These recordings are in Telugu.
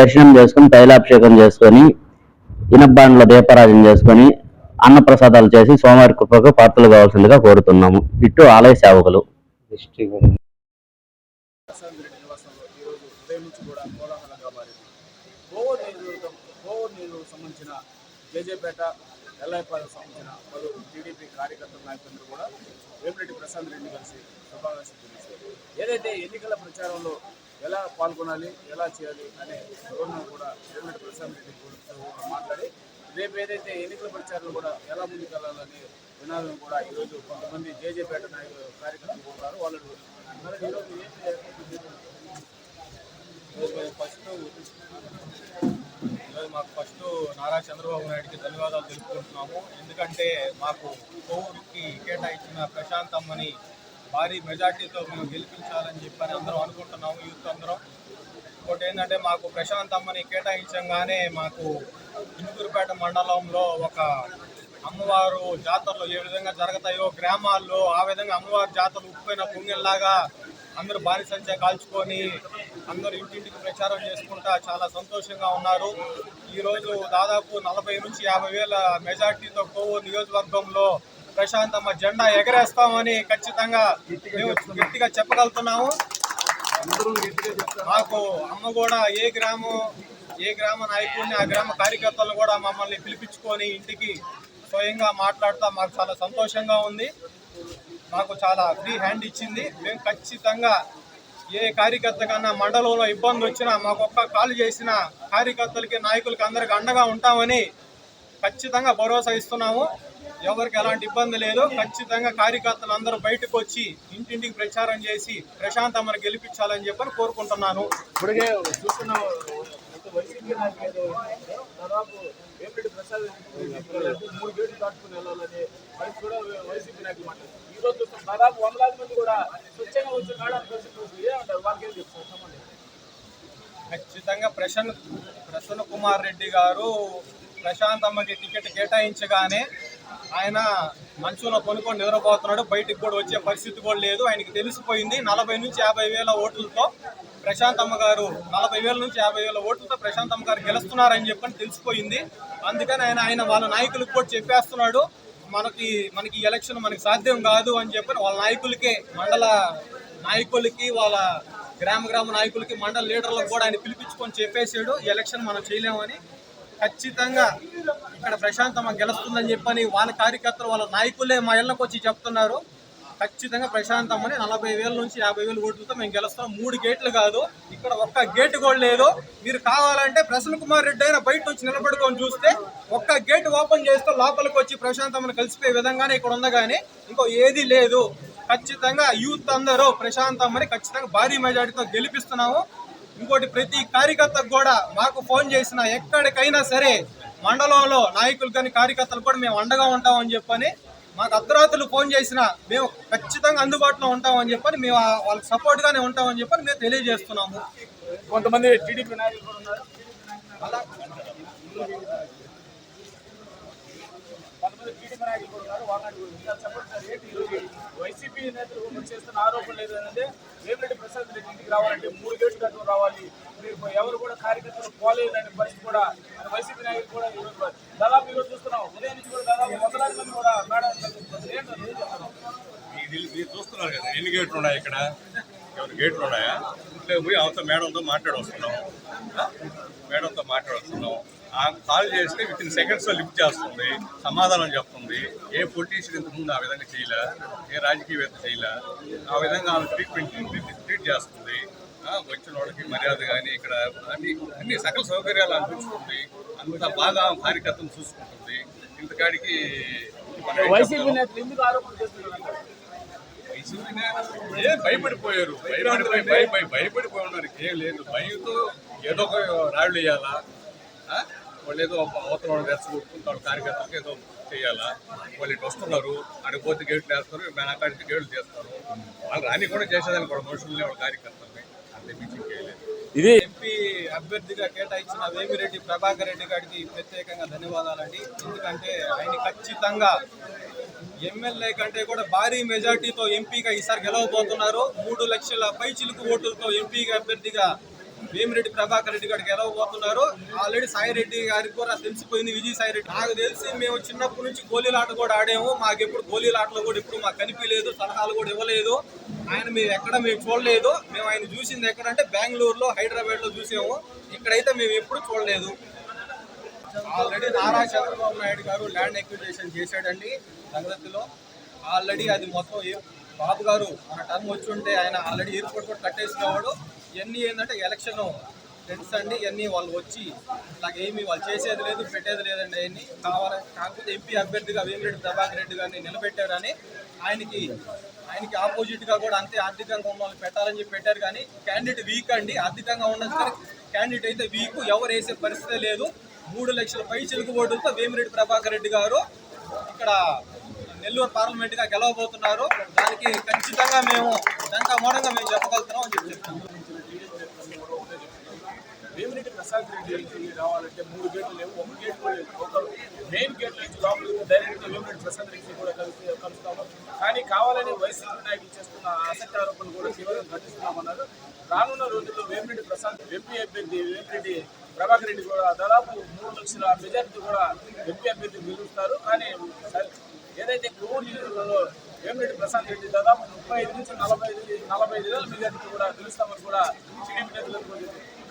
దర్శనం చేసుకుని తైలాభిషేకం చేసుకొని ఇనబ్బాండ్ల దీపారాజన చేసుకొని అన్నప్రసాదాలు చేసి సోమవారి కృపకు పాత్రలు కావాల్సిందిగా కోరుతున్నాము. ఇటు ఆలయ సేవకులు. సంబంధించిన జేజేపేట ఎల్ఐపాలకు సంబంధించిన పలు టీడీపీ కార్యకర్తల నాయకులందరూ కూడా వేమిరెడ్డి ప్రశాంత్ రెడ్డి కలిసి శుభాకాంక్షలు తెలియజేశారు ఏదైతే ఎన్నికల ప్రచారంలో ఎలా పాల్గొనాలి ఎలా చేయాలి అనే వివరణ కూడా వేమిరెడ్డి ప్రశాంత్ రెడ్డి మాట్లాడి రేపు ఏదైతే ఎన్నికల ప్రచారంలో కూడా ఎలా ముందుకెళ్ళాలనే వినాలను కూడా ఈరోజు కొంతమంది జేజేపేట నాయకులు కార్యక్రమం ఉన్నారు. వాళ్ళు మరి ఈరోజు ఏం ఫస్ట్ ఈరోజు మాకు ఫస్ట్ నారా చంద్రబాబు నాయుడుకి ధన్యవాదాలు తెలుపుకుంటున్నాము. ఎందుకంటే మాకు కోవిడ్కి కేటాయించిన ప్రశాంతమ్మని భారీ మెజార్టీతో మేము గెలిపించాలని చెప్పని అందరం అనుకుంటున్నాము యూత్ అందరం. ఇంకోటి ఏంటంటే మాకు ప్రశాంత్ అమ్మని కేటాయించంగానే మాకు ఇందుకూరుపేట మండలంలో ఒక అమ్మవారు జాతరలు ఏ విధంగా జరుగుతాయో గ్రామాల్లో ఆ విధంగా అమ్మవారి జాతరలు ఉప్పుపోయిన పొంగిల్లాగా అందరూ భారీ సంఖ్య కాల్చుకొని అందరూ ఇంటింటికి ప్రచారం చేసుకుంటా చాలా సంతోషంగా ఉన్నారు. ఈరోజు దాదాపు నలభై నుంచి యాభై వేల మెజార్టీతో కోవూరు నియోజకవర్గంలో ప్రశాంతమ్మ జెండా ఎగరేస్తామని ఖచ్చితంగా మేము గట్టిగా చెప్పగలుగుతున్నాము. మాకు అమ్మ కూడా ఏ గ్రామం ఏ గ్రామ నాయకుడిని ఆ గ్రామ కార్యకర్తలు కూడా మమ్మల్ని పిలిపించుకొని ఇంటికి స్వయంగా మాట్లాడుతా మాకు చాలా సంతోషంగా ఉంది. మాకు చాలా ఫ్రీ హ్యాండ్ ఇచ్చింది. మేము ఖచ్చితంగా ఏ కార్యకర్త కన్నా మండలంలో ఇబ్బంది వచ్చినా మాకు ఒక్క కాల్ చేసిన కార్యకర్తలకి నాయకులకి అందరికి అండగా ఉంటామని ఖచ్చితంగా భరోసా ఇస్తున్నాము. ఎవరికి ఎలాంటి ఇబ్బంది లేదు. ఖచ్చితంగా కార్యకర్తలు అందరూ బయటకు వచ్చి ఇంటింటికి ప్రచారం చేసి ప్రశాంతమ్మను గెలిపించాలని చెప్పని కోరుకుంటున్నాను. ఇప్పటికే చూస్తున్న ఒక వైసీపీ నాయకులు ఏదో ఉన్నారో, దాదాపు వేమిరెడ్డి ప్రసాద్ రెడ్డి చెప్పినట్టు మూడు గేట్లు దాటుకుని వెళ్ళాలని అది కూడా వైసీపీ నాయకులు మాట్లాడారు ఈ రోజు చూస్తాం. దాదాపు వందలాది మంది కూడా స్వచ్ఛంగా వచ్చి మేడానికి వచ్చి ఏమంటారు వాళ్ళకి ఏం చెప్తారు? సంబంధం ఖచ్చితంగా ప్రసన్న ప్రసన్న కుమార్ రెడ్డి గారు ప్రశాంత్ అమ్మకి టికెట్ కేటాయించగానే ఆయన మంచులో కొనుక్కొని నిద్రపోతున్నాడు. బయటికి కూడా వచ్చే పరిస్థితి కూడా లేదు. ఆయనకి తెలిసిపోయింది నలభై నుంచి యాభై వేల ఓట్లతో ప్రశాంత్ గారు నలభై వేల నుంచి యాభై వేల ఓట్లతో ప్రశాంత్ గారు గెలుస్తున్నారని చెప్పని తెలిసిపోయింది. అందుకని ఆయన ఆయన వాళ్ళ నాయకులకు కూడా చెప్పేస్తున్నాడు. మనకి మనకి ఎలక్షన్ మనకి సాధ్యం కాదు అని చెప్పని వాళ్ళ నాయకులకే మండల నాయకులకి వాళ్ళ గ్రామ గ్రామ నాయకులకి మండల లీడర్లకు కూడా ఆయన పిలిపించుకొని చెప్పేసాడు ఈ ఎలక్షన్ మనం చేయలేమని ఖచ్చితంగా ఇక్కడ ప్రశాంతమ్మ గెలుస్తుందని చెప్పని వాళ్ళ కార్యకర్తలు వాళ్ళ నాయకులే మా ఇళ్ళకి వచ్చి చెప్తున్నారు. ఖచ్చితంగా ప్రశాంతమ్మని నలభై వేల నుంచి యాభై వేలు ఓట్లతో మేము గెలుస్తాం. మూడు గేట్లు కాదు ఇక్కడ ఒక్క గేటు కూడా లేదు. మీరు కావాలంటే ప్రసన్న కుమార్ రెడ్డి అయినా బయట నుంచి నిలబడుకొని చూస్తే ఒక్క గేట్ ఓపెన్ చేస్తే లోపలికి వచ్చి ప్రశాంతమ్మని కలిసిపోయే విధంగానే ఇక్కడ ఉంది కానీ ఇంకో ఏది లేదు. ఖచ్చితంగా యూత్ అందరూ ప్రశాంతమ్మని ఖచ్చితంగా భారీ మెజార్టీతో గెలిపిస్తున్నాము. ఇంకోటి ప్రతి కార్యకర్తకు కూడా మాకు ఫోన్ చేసిన ఎక్కడికైనా సరే మండలంలో నాయకులు కానీ కార్యకర్తలు కూడా మేము అండగా ఉంటామని చెప్పని మాకు అర్ధరాత్రులు ఫోన్ చేసిన మేము ఖచ్చితంగా అందుబాటులో ఉంటామని చెప్పని మేము వాళ్ళకి సపోర్ట్గానే ఉంటామని చెప్పని మేము తెలియజేస్తున్నాము. కొంతమంది టీడీపీ నాయకులు కూడా ఉన్నారు. కొంతమంది టీడీపీ నాయకులు కూడా ఉన్నారు. వాళ్ళ నాయకులు వైసీపీ నేతలు ఒకరు చేస్తున్న ఆరోపణలు ఏంటంటే వేమిరెడ్డి ప్రసాద్ రెడ్డి ఇంటికి రావాలంటే మూడు గేట్లు కట్టుకుని మీరు ఎవరు కూడా కార్యకర్తలు పోలేదనే పరిస్థితి కూడా వైసీపీ నాయకులు కూడా దాదాపు ఈరోజు చూస్తున్నాం. ఉదయం నుంచి కూడా దాదాపు వందలాది మంది కూడా మేడం మీరు చూస్తున్నారు కదా ఎన్ని గేట్లు ఉన్నాయి ఇక్కడ? ఎవరి గేట్లు ఉన్నాయా? ఇంట్లో పోయి అవతల మేడంతో మాట్లాడొస్తున్నాం. మేడంతో మాట్లాడొస్తున్నాం. కాల్ చేస్తే విత్ ఇన్ సెకండ్స్లో లిఫ్ట్ చేస్తుంది సమాధానం చెప్తుంది. ఏ పొలిటీషియన్ ఇంతకుముందు ఆ విధంగా చేయలే? ఏ రాజకీయవేత్త చేయలే? ఆ విధంగా ఆమె ట్రీట్మెంట్ ట్రీట్ చేస్తుంది. వచ్చిన వాళ్ళకి మర్యాద కానీ ఇక్కడ అన్ని అన్ని సకల సౌకర్యాలు అందిస్తుంది అంత బాగా ఆమె కార్యకర్తను చూసుకుంటుంది. ఇంతకాడికి వైసీపీ ఏ భయపడిపోయారు? భయపడిపోయి భయపడి భయపడిపోయి ఉన్నారు. ఏం లేదు. భయంతో ఏదో ఒక రాళ్ళు వేయాలా? వాళ్ళు ఏదో అవతల వాళ్ళు రెచ్చగొట్టుకుంటారు కార్యకర్తలకు ఏదో చేయాలా? వాళ్ళు ఇటు వస్తున్నారు. అక్కడికి పోతే గేట్లు వేస్తారు. అక్కడికి గేట్లు చేస్తారు వాళ్ళు రాని కూడా చేసేదాన్ని కూడా మనుషుల్ని వాళ్ళ చేయలేదు ఇది ఎంపీ అభ్యర్థిగా కేటాయించిన వేమిరెడ్డి ప్రభాకర్ రెడ్డి గారికి ప్రత్యేకంగా ధన్యవాదాలండి. ఎందుకంటే ఆయన ఖచ్చితంగా ఎమ్మెల్యే కంటే కూడా భారీ మెజార్టీతో ఎంపీగా ఈసారి గెలవబోతున్నారు. మూడు లక్షల పై చిలుకు ఓటులతో ఎంపీగా అభ్యర్థిగా భీమిరెడ్డి ప్రభాకర్ రెడ్డి గారికి పోతున్నారు ఆల్రెడీ సాయి రెడ్డి గారికి కూడా తెలిసిపోయింది విజయ్ సాయి రెడ్డి. నాకు తెలిసి మేము చిన్నప్పటి నుంచి గోళీలాట కూడా ఆడాము. మాకు ఎప్పుడు గోళీలాటలో కూడా ఎప్పుడు మాకు కనిపించలేదు సలహాలు కూడా ఇవ్వలేదు. ఆయన మేము ఎక్కడ మేము చూడలేదు. మేము ఆయన చూసింది ఎక్కడంటే బెంగళూరులో హైదరాబాద్లో చూసాము. ఇక్కడైతే మేము ఎప్పుడు చూడలేదు. ఆల్రెడీ నారా చంద్రబాబు నాయుడు గారు ల్యాండ్ ఎక్విజేషన్ చేశాడండి సంగతిలో. ఆల్రెడీ అది మొత్తం బాబు గారు మన టర్మ్ వచ్చి ఉంటే ఆయన ఆల్రెడీ ఎయిర్పోర్ట్ కూడా కట్టేసినవాడు. ఇవన్నీ ఏంటంటే ఎలక్షన్ ఫ్రెండ్స్ అండి ఇవన్నీ వాళ్ళు వచ్చి ఇలాగ ఏమి వాళ్ళు చేసేది లేదు పెట్టేది లేదండి అవన్నీ. కావాలి కాకపోతే ఎంపీ అభ్యర్థిగా వేమిరెడ్డి ప్రభాకర్ రెడ్డి గారిని నిలబెట్టారని ఆయనకి ఆయనకి ఆపోజిట్గా కూడా అంతే ఆర్థికంగా ఉన్న వాళ్ళు పెట్టాలని చెప్పి పెట్టారు కానీ క్యాండిడేట్ వీక్ అండి ఆర్థికంగా ఉన్నది కానీ క్యాండిడేట్ అయితే వీక్ ఎవరు వేసే పరిస్థితి లేదు. మూడు లక్షల పై చిలుకు ఓటులతో వేమిరెడ్డి ప్రభాకర్ రెడ్డి గారు ఇక్కడ నెల్లూరు పార్లమెంట్గా గెలవబోతున్నారు. దానికి ఖచ్చితంగా మేము దంతా మూలంగా మేము చెప్పగలుగుతున్నాం అని చెప్పి చెప్తున్నాం. రావాలంటే మూడు గేట్లు లేవు. ఒక గేట్ కూడా లేదు. ఒక మెయిన్ గేట్ నుంచి లోపలికి డైరెక్ట్ వేమిరెడ్డి ప్రసాద్ రెడ్డి కూడా కలిసి కలుస్తాము. కానీ కావాలని వైసీపీ నాయకులు చేస్తున్న ఆసక్తి ఆరోపణలు కూడా తీవ్రంగా ఖండిస్తున్నామన్నారు. రానున్న రోజుల్లో వేమిరెడ్డి ప్రసాద్ ఎంపీ అభ్యర్థి వేమిరెడ్డి ప్రభాకర్ రెడ్డి కూడా దాదాపు మూడు లక్షల మెజార్టీ కూడా ఎంపీ అభ్యర్థి గెలుస్తారు. కానీ సరే, ఏదైతే కొవ్వూరు నియోజకవర్గంలో వేమిరెడ్డి ప్రసాద్ రెడ్డి దాదాపు ముప్పై ఐదు నుంచి నలభై ఐదు నలభై ఐదు వేల మెజార్టీ కూడా గెలుస్తామని కూడా టీడీపీ నేతలకు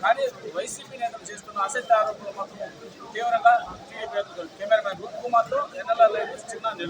కానీ వైసీపీ నేతలు చేస్తున్న అసత్య ఆరోపణలు మాత్రం తీవ్రంగా టీడీపీ నేతలు కెమెరామెన్ రూప్ కుమార్తో ఎన్ఎల్ఆర్ చిన్న నెల్లూరు.